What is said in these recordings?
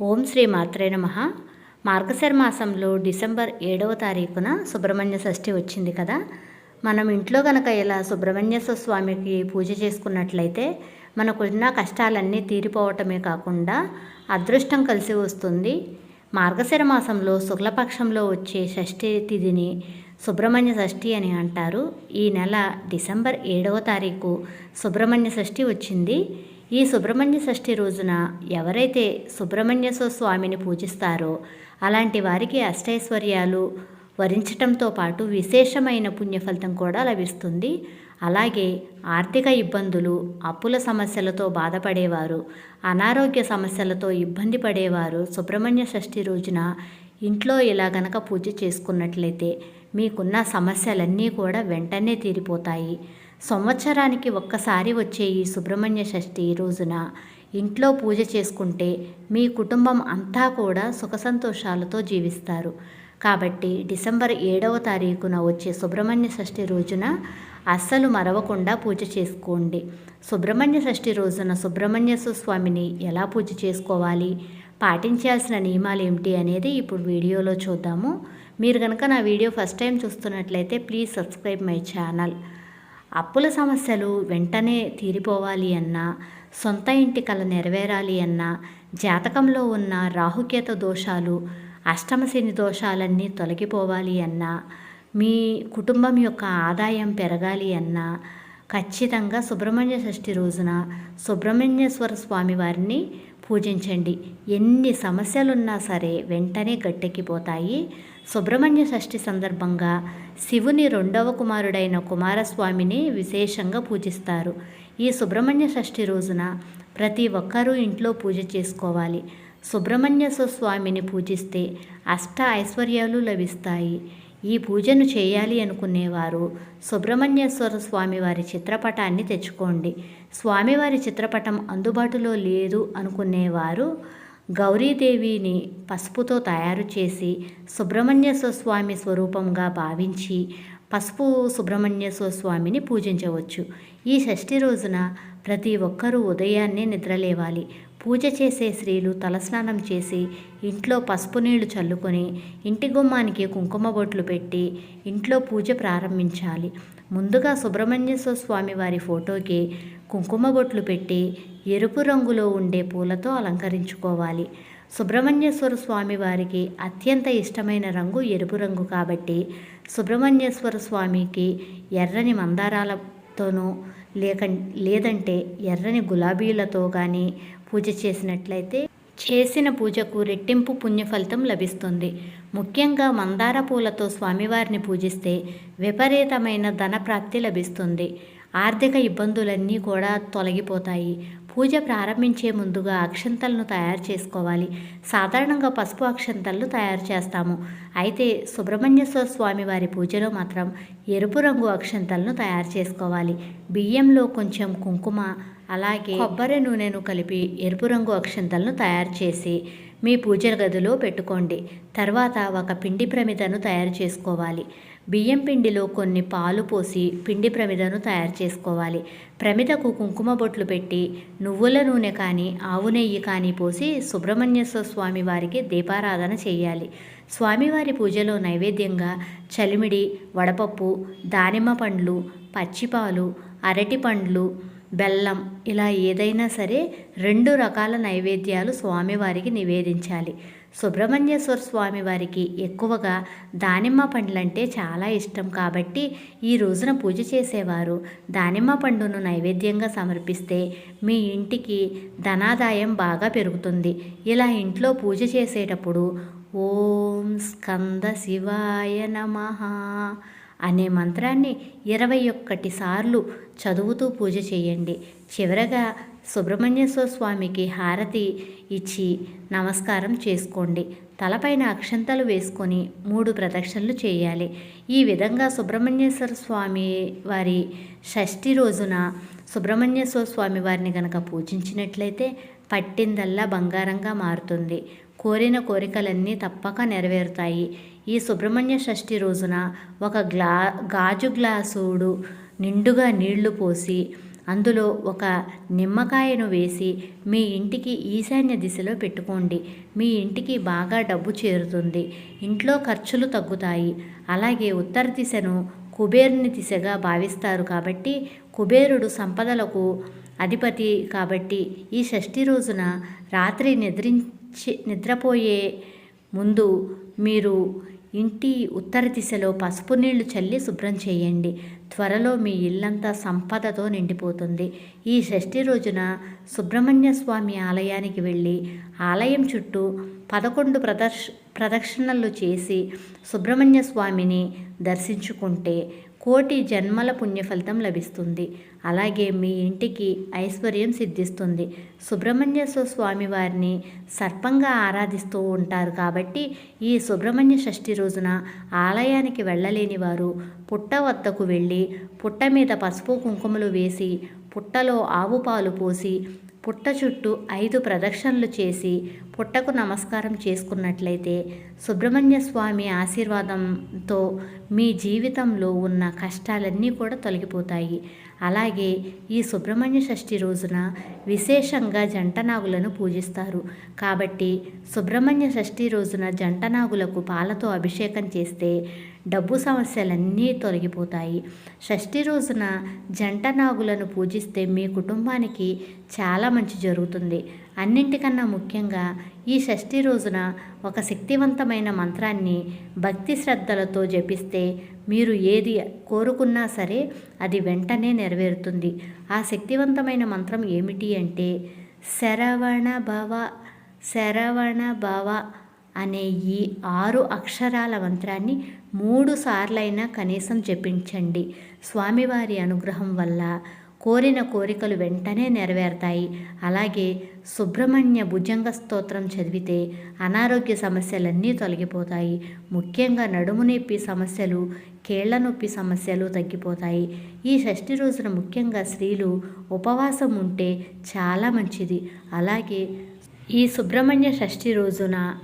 ఓం శ్రీ మాత్రే నమ. మార్గశిర మాసంలో డిసెంబర్ ఏడవ తారీఖున సుబ్రహ్మణ్య షష్ఠి వచ్చింది కదా. మనం ఇంట్లో కనుక ఇలా సుబ్రహ్మణ్యేశ్వర స్వామికి పూజ చేసుకున్నట్లయితే మనకున్న కష్టాలన్నీ తీరిపోవటమే కాకుండా అదృష్టం కలిసి వస్తుంది. మార్గశిర మాసంలో శుక్లపక్షంలో వచ్చే షష్ఠి తిథిని సుబ్రహ్మణ్య షష్ఠి అని అంటారు. ఈ నెల డిసెంబర్ ఏడవ తారీఖు సుబ్రహ్మణ్య షష్ఠి వచ్చింది. ఈ సుబ్రహ్మణ్య షష్ఠి రోజున ఎవరైతే సుబ్రహ్మణ్యేశ్వర స్వామిని పూజిస్తారో అలాంటి వారికి అష్టైశ్వర్యాలు వరించటంతో పాటు విశేషమైన పుణ్యఫలితం కూడా లభిస్తుంది. అలాగే ఆర్థిక ఇబ్బందులు అప్పుల సమస్యలతో బాధపడేవారు అనారోగ్య సమస్యలతో ఇబ్బంది పడేవారు సుబ్రహ్మణ్య షష్ఠి రోజున ఇంట్లో ఇలా గనక పూజ చేసుకున్నట్లయితే మీకున్న సమస్యలన్నీ కూడా వెంటనే తీరిపోతాయి. సంవత్సరానికి ఒక్కసారి వచ్చే ఈ సుబ్రహ్మణ్య షష్ఠి రోజున ఇంట్లో పూజ చేసుకుంటే మీ కుటుంబం అంతా కూడా సుఖ సంతోషాలతో జీవిస్తారు. కాబట్టి డిసెంబర్ ఏడవ తారీఖున వచ్చే సుబ్రహ్మణ్య షష్ఠి రోజున అస్సలు మరవకుండా పూజ చేసుకోండి. సుబ్రహ్మణ్య షష్ఠి రోజున సుబ్రహ్మణ్య స్వామిని ఎలా పూజ చేసుకోవాలి? పాటించాల్సిన నియమాలు ఏమిటి అనేది ఇప్పుడు వీడియోలో చూద్దాము. మీరు కనుక నా వీడియో ఫస్ట్ టైం చూస్తున్నట్లయితే ప్లీజ్ సబ్స్క్రైబ్ మై ఛానల్. అప్పుల సమస్యలు వెంటనే తీరిపోవాలి అన్నా సొంత ఇంటి కల నెరవేరాలి అన్నా జాతకంలో ఉన్న రాహుకేత దోషాలు అష్టమశని దోషాలన్నీ తొలగిపోవాలి అన్నా మీ కుటుంబం యొక్క ఆదాయం పెరగాలి అన్నా ఖచ్చితంగా సుబ్రహ్మణ్య షష్ఠి రోజున సుబ్రహ్మణ్యేశ్వర స్వామి వారిని పూజించండి. ఎన్ని సమస్యలున్నా సరే వెంటనే గట్టెక్కిపోతాయి. సుబ్రహ్మణ్య షష్ఠి సందర్భంగా శివుని రెండవ కుమారుడైన కుమారస్వామిని విశేషంగా పూజిస్తారు. ఈ సుబ్రహ్మణ్య షష్ఠి రోజున ప్రతి ఒక్కరూ ఇంట్లో పూజ చేసుకోవాలి. సుబ్రహ్మణ్య స్వామిని పూజిస్తే అష్ట ఐశ్వర్యాలు లభిస్తాయి. ఈ పూజను చేయాలి అనుకునేవారు. సుబ్రహ్మణ్యేశ్వర స్వామి వారి చిత్రపటాన్ని తెచ్చుకోండి. స్వామివారి చిత్రపటం అందుబాటులో లేదు అనుకునేవారు. గౌరీదేవిని పసుపుతో తయారు చేసి సుబ్రహ్మణ్యేశ్వర స్వామి స్వరూపంగా భావించి పసుపు సుబ్రహ్మణ్యేశ్వర స్వామిని పూజించవచ్చు. ఈ షష్ఠి రోజున ప్రతి ఒక్కరూ ఉదయాన్నే నిద్రలేవాలి. పూజ చేసే స్త్రీలు తలస్నానం చేసి ఇంట్లో పసుపు నీళ్ళు చల్లుకొని ఇంటి గుమ్మానికి కుంకుమ బొట్లు పెట్టి ఇంట్లో పూజ ప్రారంభించాలి. ముందుగా సుబ్రహ్మణ్యేశ్వర స్వామి వారి ఫోటోకి కుంకుమ బొట్లు పెట్టి ఎరుపు రంగులో ఉండే పూలతో అలంకరించుకోవాలి. సుబ్రహ్మణ్యేశ్వర స్వామి వారికి అత్యంత ఇష్టమైన రంగు ఎరుపు రంగు కాబట్టి సుబ్రహ్మణ్యేశ్వర స్వామికి ఎర్రని మందారాలతోనూ లేక లేదంటే ఎర్రని గులాబీలతో కానీ పూజ చేసినట్లయితే చేసిన పూజకు రెట్టింపు పుణ్యఫలితం లభిస్తుంది. ముఖ్యంగా మందార పూలతో స్వామివారిని పూజిస్తే విపరీతమైన ధనప్రాప్తి లభిస్తుంది. ఆర్థిక ఇబ్బందులన్నీ కూడా తొలగిపోతాయి. పూజ ప్రారంభించే ముందుగా అక్షంతలను తయారు చేసుకోవాలి. సాధారణంగా పసుపు అక్షంతలను తయారు చేస్తాము. అయితే సుబ్రహ్మణ్యేశ్వర స్వామి వారి పూజలో మాత్రం ఎరుపు రంగు అక్షంతలను తయారు చేసుకోవాలి. బియ్యంలో కొంచెం కుంకుమ అలాగే కొబ్బరి నూనెను కలిపి ఎరుపు రంగు అక్షంతలను తయారు చేసి మీ పూజ గదిలో పెట్టుకోండి. తర్వాత ఒక పిండి ప్రమిదను తయారు చేసుకోవాలి. బియ్యం పిండిలో కొన్ని పాలు పోసి పిండి ప్రమిదను తయారు చేసుకోవాలి. ప్రమిదకు కుంకుమ బొట్లు పెట్టి నువ్వుల నూనె కానీ ఆవు నెయ్యి కానీ పోసి సుబ్రహ్మణ్యేశ్వర స్వామి వారికి దీపారాధన చేయాలి. స్వామివారి పూజలో నైవేద్యంగా చలిమిడి వడపప్పు దానిమ్మ పండ్లు పచ్చిపాలు అరటి పండ్లు బెల్లం ఇలా ఏదైనా సరే రెండు రకాల నైవేద్యాలు స్వామివారికి నివేదించాలి. సుబ్రహ్మణ్యేశ్వర స్వామి వారికి ఎక్కువగా దానిమ్మ పండ్లంటే చాలా ఇష్టం. కాబట్టి ఈ రోజున పూజ చేసేవారు దానిమ్మ పండును నైవేద్యంగా సమర్పిస్తే మీ ఇంటికి ధనాదాయం బాగా పెరుగుతుంది. ఇలా ఇంట్లో పూజ చేసేటప్పుడు ఓం స్కంద శివాయ నమ అనే మంత్రాన్ని ఇరవై ఒక్కటి సార్లు చదువుతూ పూజ చేయండి. చివరగా సుబ్రహ్మణ్యేశ్వర స్వామికి హారతి ఇచ్చి నమస్కారం చేసుకోండి. తలపైన అక్షంతలు వేసుకొని మూడు ప్రదక్షిణలు చేయాలి. ఈ విధంగా సుబ్రహ్మణ్యేశ్వర స్వామి వారి షష్ఠి రోజున సుబ్రహ్మణ్యేశ్వర స్వామి వారిని కనుక పూజించినట్లయితే పట్టిందల్లా బంగారంగా మారుతుంది. కోరిన కోరికలన్నీ తప్పక నెరవేరుతాయి. ఈ సుబ్రహ్మణ్య షష్ఠి రోజున ఒక గ్లా గాజు గ్లాసుడు నిండుగా నీళ్ళు పోసి అందులో ఒక నిమ్మకాయను వేసి మీ ఇంటికి ఈశాన్య దిశలో పెట్టుకోండి. మీ ఇంటికి బాగా డబ్బు చేరుతుంది. ఇంట్లో ఖర్చులు తగ్గుతాయి. అలాగే ఉత్తర దిశను కుబేరుని దిశగా భావిస్తారు కాబట్టి కుబేరుడు సంపదలకు అధిపతి కాబట్టి ఈ షష్ఠి రోజున రాత్రి నిద్రించి నిద్రపోయే ముందు మీరు ఇంటి ఉత్తర దిశలో పసుపు నీళ్ళు చల్లి శుభ్రం చేయండి. త్వరలో మీ ఇల్లంతా సంపదతో నిండిపోతుంది. ఈ షష్ఠి రోజున సుబ్రహ్మణ్య స్వామి ఆలయానికి వెళ్ళి ఆలయం చుట్టూ పదకొండు ప్రదర్శ ప్రదక్షిణలు చేసి సుబ్రహ్మణ్య స్వామిని దర్శించుకుంటే కోటి జన్మల పుణ్యఫలితం లభిస్తుంది. అలాగే మీ ఇంటికి ఐశ్వర్యం సిద్ధిస్తుంది. సుబ్రహ్మణ్యేశ్వర స్వామి వారిని సర్పంగా ఆరాధిస్తూ ఉంటారు కాబట్టి ఈ సుబ్రహ్మణ్య షష్ఠి రోజున ఆలయానికి వెళ్ళలేని వారు పుట్ట వద్దకు వెళ్ళి పుట్ట మీద పసుపు కుంకుమలు వేసి పుట్టలో ఆవు పాలు పోసి పుట్ట చుట్టూ ఐదు ప్రదక్షిణలు చేసి పుట్టకు నమస్కారం చేసుకున్నట్లయితే సుబ్రహ్మణ్య స్వామి ఆశీర్వాదంతో మీ జీవితంలో ఉన్న కష్టాలన్నీ కూడా తొలగిపోతాయి. అలాగే ఈ సుబ్రహ్మణ్య షష్ఠి రోజున విశేషంగా జంటనాగులను పూజిస్తారు. కాబట్టి సుబ్రహ్మణ్య షష్ఠి రోజున జంటనాగులకు పాలతో అభిషేకం చేస్తే డబ్బు సమస్యలన్నీ తొలగిపోతాయి. షష్ఠి రోజున జంట నాగులను పూజిస్తే మీ కుటుంబానికి చాలా మంచి జరుగుతుంది. అన్నింటికన్నా ముఖ్యంగా ఈ షష్ఠి రోజున ఒక శక్తివంతమైన మంత్రాన్ని భక్తి శ్రద్ధలతో జపిస్తే మీరు ఏది కోరుకున్నా సరే అది వెంటనే నెరవేరుతుంది. ఆ శక్తివంతమైన మంత్రం ఏమిటి అంటే శరవణ భవ శరవణ భవ అనే ఈ ఆరు అక్షరాల మంత్రాన్ని మూడు సార్లైనా కనీసం జపించండి. స్వామివారి అనుగ్రహం వల్ల కోరిన కోరికలు వెంటనే నెరవేరుతాయి. అలాగే సుబ్రహ్మణ్య భుజంగ స్తోత్రం చదివితే అనారోగ్య సమస్యలన్నీ తొలగిపోతాయి. ముఖ్యంగా నడుము నొప్పి సమస్యలు కేళ్ళ నొప్పి సమస్యలు తగ్గిపోతాయి. ఈ షష్ఠి రోజున ముఖ్యంగా స్త్రీలు ఉపవాసం ఉంటే చాలా మంచిది. అలాగే ఈ సుబ్రహ్మణ్య షష్ఠి రోజున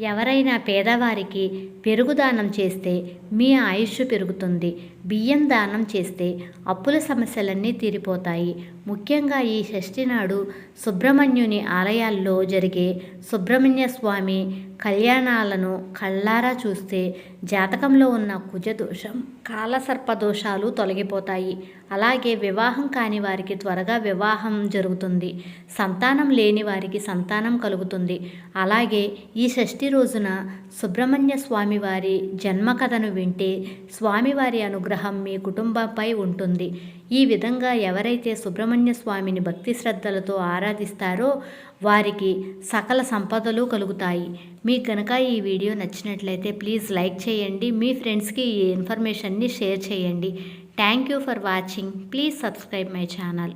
ఎవరైనా పేదవారికి పెరుగు దానం చేస్తే మీ ఆయుష్ పెరుగుతుంది బియ్యం దానం చేస్తే అప్పుల సమస్యలన్నీ తీరిపోతాయి. ముఖ్యంగా ఈ షష్ఠి నాడు సుబ్రహ్మణ్యుని ఆలయాల్లో జరిగే సుబ్రహ్మణ్య స్వామి కళ్యాణాలను కళ్ళారా చూస్తే జాతకంలో ఉన్న కుజదోషం కాలసర్ప దోషాలు తొలగిపోతాయి. అలాగే వివాహం కాని వారికి త్వరగా వివాహం జరుగుతుంది. సంతానం లేని వారికి సంతానం కలుగుతుంది. అలాగే ఈ షష్ఠి రోజున సుబ్రహ్మణ్య స్వామివారి జన్మకథను వింటే స్వామివారి అనుగ్రహం మీ కుటుంబంపై ఉంటుంది. ఈ విధంగా ఎవరైతే సుబ్రహ్మణ్య స్వామిని భక్తి శ్రద్ధలతో ఆరాధిస్తారో వారికి సకల సంపదలు కలుగుతాయి. మీకు కనుక ఈ వీడియో నచ్చినట్లయితే ప్లీజ్ లైక్ చేయండి. మీ ఫ్రెండ్స్కి ఈ ఇన్ఫర్మేషన్ని షేర్ చేయండి. Thank you for watching. Please subscribe my channel.